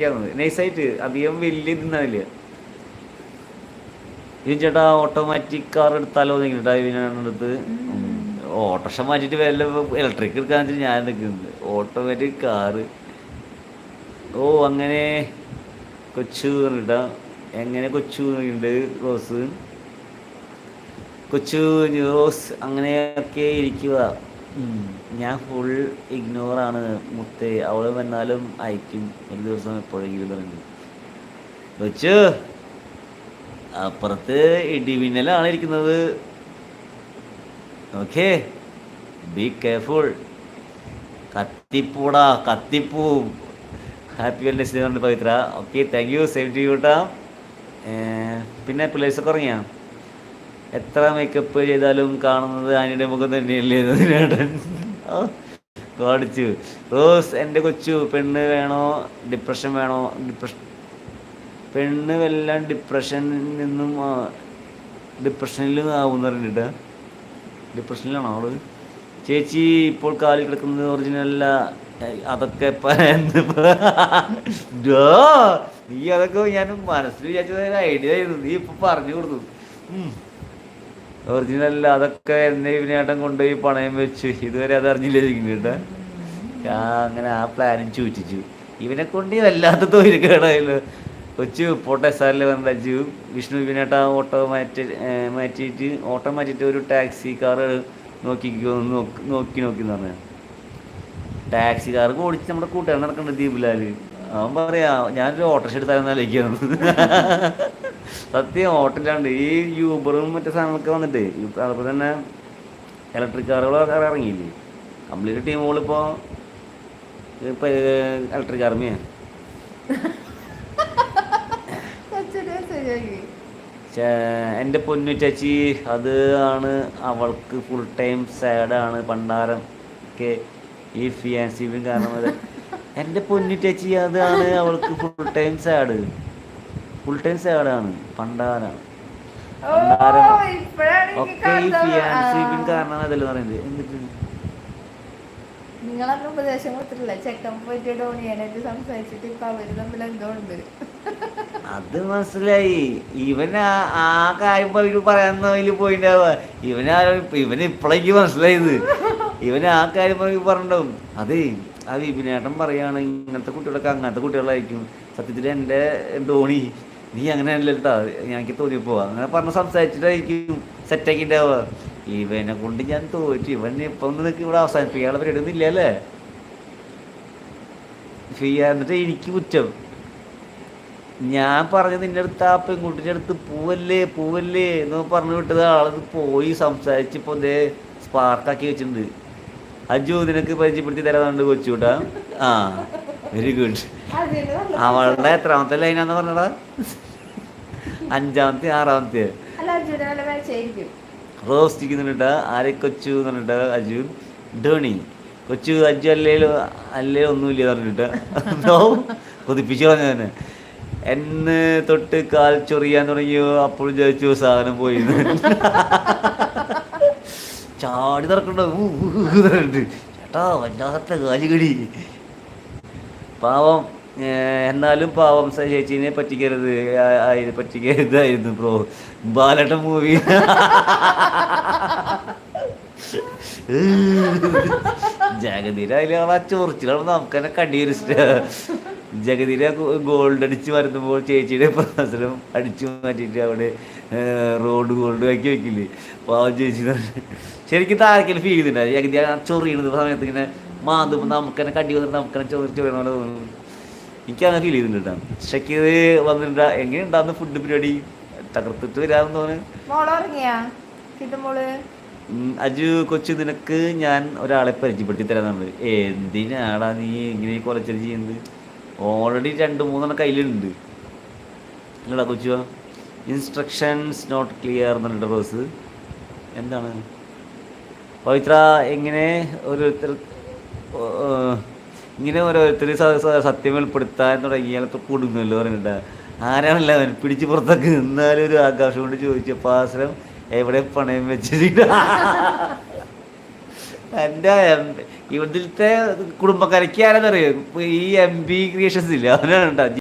നൈസായിട്ട് അധികം വലിയ ഇതുണ്ടാവില്ല ഇത് ചേട്ടാ ഓട്ടോമാറ്റിക് കാർ എടുത്താലോ നിങ്ങളുടെ ഡ്രൈവിനടുത്ത് ഓട്ടോറിക്ഷ മാറ്റിട്ട് വല്ല ഇലക്ട്രിക് എടുക്കാൻ വെച്ചിട്ട് ഞാൻ നിൽക്കുന്നത് ഓട്ടോമാറ്റിക് കാറ് ഓ അങ്ങനെ കൊച്ചു പറഞ്ഞിട്ടാ എങ്ങനെ കൊച്ചു ഉണ്ട് റോസ്? കൊച്ചു റോസ് അങ്ങനെയൊക്കെ ഇരിക്കുക. ഞാൻ ഫുൾ ഇഗ്നോറാണ് മുത്തേ. അവൾ വന്നാലും അയക്കും. ഒരു ദിവസം എപ്പോഴെങ്കിലും പറഞ്ഞു വെച്ച്. അപ്പുറത്ത് ഇടിമിന്നലാണ് ഇരിക്കുന്നത്. ഓക്കെ ബി കെയർഫുൾ കത്തിപ്പൂടാ കത്തിപ്പൂ. Happy wellness Pavithra. Okay thank you save to Utah പിന്നെ പിള്ളേഴ്സൊക്കെ ഉറങ്ങിയാ? എത്ര മേക്കപ്പ് ചെയ്താലും കാണുന്നത് ആനിയുടെ മുഖം തന്നെയല്ലേ ഇതിനേട്ടൻ കാണിച്ചു റോസ് എന്റെ കൊച്ചു പെണ്ണ് വേണോ ഡിപ്രഷൻ വേണോ? ഡിപ്രഷൻ പെണ്ണ് എല്ലാം ഡിപ്രഷനിൽ നിന്നും ഡിപ്രഷനിൽ ആവും പറഞ്ഞിട്ട്. ഡിപ്രഷനിലാണോ അവൾ? ചേച്ചി ഇപ്പോൾ കാലിൽ കിടക്കുന്നത് ഒറിജിനല്ല അതൊക്കെ നീ അതൊക്കെ ഞാൻ മനസ്സിൽ വിചാരിച്ചത് ഐഡിയ ആയിരുന്നു. നീ ഇപ്പൊ പറഞ്ഞു കൊടുത്തു. ഒറിജിനൽ അതൊക്കെ എന്നെ ഇവനേട്ടൻ കൊണ്ടുപോയി പണയം വെച്ചു. ഇതുവരെ അത് അറിഞ്ഞില്ലായിരിക്കും കേട്ടോ ഞാൻ അങ്ങനെ ആ പ്ലാനും ചൂറ്റിച്ചു ഇവനെ കൊണ്ട് വല്ലാത്ത തൊഴിൽ കേടായല്ലോ കൊച്ചു പോട്ടെ സാറിൽ വന്നു വിഷ്ണു ഇവനേട്ട ഓട്ടോ മാറ്റി മാറ്റിയിട്ട് ഓട്ടോ മാറ്റിയിട്ട് ഒരു ടാക്സി കാർ നോക്കി നോക്കി നോക്കി എന്ന് പറഞ്ഞു. ടാക്സി കാർ ഓടിച്ച് നമ്മുടെ കൂട്ടുകാരൻ നടക്കുന്നുണ്ട് ദീപ്ലാൽ. അവൻ പറയാ ഞാനൊരു ഓട്ടോറിക്ഷ എടുത്താലും ആലോചിക്കാണ് സത്യം ഓട്ടില്ലാണ്ട് ഈ യൂബറും മറ്റു സാധനങ്ങളൊക്കെ വന്നിട്ട് അതുപോലെ തന്നെ ഇലക്ട്രിക് കാറുകളൊക്കെ ഇറങ്ങിയില്ലേ? കംപ്ലീറ്റ് ടീമുകളിപ്പോൾ ഇപ്പൊ ഇലക്ട്രിക് ആർമിയാണ് എന്റെ പൊന്നു ചേച്ചി അത് ആണ് അവൾക്ക് ഫുൾ ടൈം സാഡാണ് പണ്ടാരം ഒക്കെ ഈ ഫിയാൻസിയും കാരണം എന്റെ പൊന്നു ചേച്ചി അതാണ് അവൾക്ക് full time sad full time സാഡാണ് പണ്ടാരാണ് ഒക്കെ ഈ ആ. കാരണം അതല്ല പറയുന്നത്. എന്നിട്ട്? നിങ്ങളന്ന് ഉപദേശം കൊടുത്തിട്ടില്ല. ചെക്കൻ പോയിട്ട് ഡോണിയാനായിട്ട് സംസാരിച്ചിട്ട് ഇപ്പൊ അവർ തമ്മിൽ എന്തോ ഉണ്ട്. അത് മനസ്സിലായി. ഇവൻ ആ കാര്യം കാര്യം പോയിട്ട് പറയാന്നതിൽ പോയിണ്ടാവുക. ഇവന് ഇവന് ഇപ്പളേക്ക് മനസ്സിലായത്. ഇവന് ആ കാര്യം പറഞ്ഞു പറഞ്ഞിട്ടുണ്ടാവും. അതെ ആ വിപിനേട്ടൻ പറയാണ് ഇങ്ങനത്തെ കുട്ടികളൊക്കെ അങ്ങനത്തെ കുട്ടികളായിരിക്കും. സത്യത്തിൽ എന്റെ ധോണി നീ അങ്ങനെ അല്ല കേട്ടോ എനിക്ക് തോന്നിപ്പോ അങ്ങനെ പറഞ്ഞ് സംസാരിച്ചിട്ടായിരിക്കും സെറ്റാക്കി ഉണ്ടാവുക ഇവനെ കൊണ്ട് ഞാൻ തോറ്റു. ഇവൻ ഇപ്പൊ നിനക്ക് ഇവിടെ അവസാനിപ്പിക്കാനുള്ള പരിപാടി ഒന്നും ഇല്ല അല്ലേ ഫിയ എന്നിട്ട് എനിക്ക് കുറ്റം. ഞാൻ പറഞ്ഞ നിന്റെ അടുത്ത് ആ പെൺകുട്ടിന്റെ അടുത്ത് പൂവല്ലേ പൂവല്ലേ എന്ന് പറഞ്ഞു വിട്ടത് ആളത് പോയി സംസാരിച്ച് ഇപ്പോൾ ഇതേ സ്പാർക്കാക്കി വെച്ചിട്ടുണ്ട്. അജു നിനക്ക് പരിചയപ്പെടുത്തി തരാന്നുണ്ട് കൊച്ചുകൂട്ടാ ആ വെരി ഗുഡ് അവളുടെ എത്രാമത്തെ ലൈനാന്ന് പറഞ്ഞടാ? അഞ്ചാമത്തെ ആറാമത്തെ. അല്ല ചിക്കുന്നുണ്ട് ആരെ കൊച്ചു എന്ന് പറഞ്ഞിട്ട് അജു ധോണി. കൊച്ചു അജു അല്ലേ അല്ലേ ഒന്നുമില്ല പറഞ്ഞിട്ട്. കൊതിപ്പിച്ചു പറഞ്ഞു തന്നെ. എന്നെ തൊട്ട് കാൽ ചൊറിയാൻ തുടങ്ങിയോ? അപ്പോൾ ചോദിച്ചു സാധനം പോയി ചാടി പറഞ്ഞിട്ട് ചേട്ടാ വല്ലാത്ത കാലുകടി. പാവം. എന്നാലും പാവം ചേച്ചീനെ പറ്റിക്കരുത്. പറ്റിക്കരുതായിരുന്നു ബ്രോ. ബാലട്ട മൂവി. ജഗതിര ആ ചൊറിച്ചിലാണ്. നമുക്ക് തന്നെ കടിയൊരിഷ്ട ജഗതിര ഗോൾഡ് അടിച്ച് വരുമ്പോൾ ചേച്ചിയുടെ പ്രസരം അടിച്ചു മാറ്റിയിട്ട് അവിടെ റോഡ് ഗോൾഡ് ആക്കി വെക്കില്ലേ. പാവം ചേച്ചി ശരിക്കും താരക്കൽ ഫീൽ ചെയ്യുന്നുണ്ട് ജഗതി ആ ചൊറിയണത് സമയത്ത് ഇങ്ങനെ മാന്തുമ്പോൾ നമുക്ക് തന്നെ കടി വന്നിട്ട് നമുക്ക് തന്നെ ചൊറി ചൊറിയണ പോലെ തോന്നുന്നു. എനിക്ക് അങ്ങനെ ഫീൽ ചെയ്തിട്ടുണ്ട്. ഉച്ചയ്ക്ക് ഷക്കീർ വന്നിട്ടുണ്ട് എങ്ങനെ ഉണ്ടാകുന്ന ഫുഡ് പരിപാടി? തകർത്തിട്ട് വരാമെന്ന് തോന്നുന്നു. അജു കൊച്ചു നിനക്ക് ഞാൻ ഒരാളെ പരിചയപ്പെടുത്തി തരാന്നുണ്ട് എന്തിനാടാ നീ ഇങ്ങനെ കൊലച്ചരി ചെയ്യുന്നത്? ഓൾറെഡി രണ്ട് മൂന്നെണ്ണം കയ്യിലുണ്ട്. നിങ്ങളാ കൊച്ചു ഇൻസ്ട്രക്ഷൻസ് നോട്ട് ക്ലിയർ എന്നുള്ള റോസ് എന്താണ്? പവിത്ര എങ്ങനെ ഓ, ഇങ്ങനെ ഓരോരുത്തർ സത്യം വെളിപ്പെടുത്താൻ തുടങ്ങിയാൽ കൊടുങ്ങല്ലോ പറഞ്ഞിട്ട്. ആരാണല്ല അവൻ പിടിച്ച് പുറത്തേക്ക് നിന്നാലും ഒരു ആകാശം കൊണ്ട് ചോദിച്ച പാസരം എവിടെ പണയം വെച്ചിട്ട് എന്റെ ഇവിടുത്തെ കുടുംബക്കാരയ്ക്ക് ആരെന്നറിയോ? ഈ എം ബി ക്രിയേഷൻസ് ഇല്ല അവനാണ് കേട്ടോ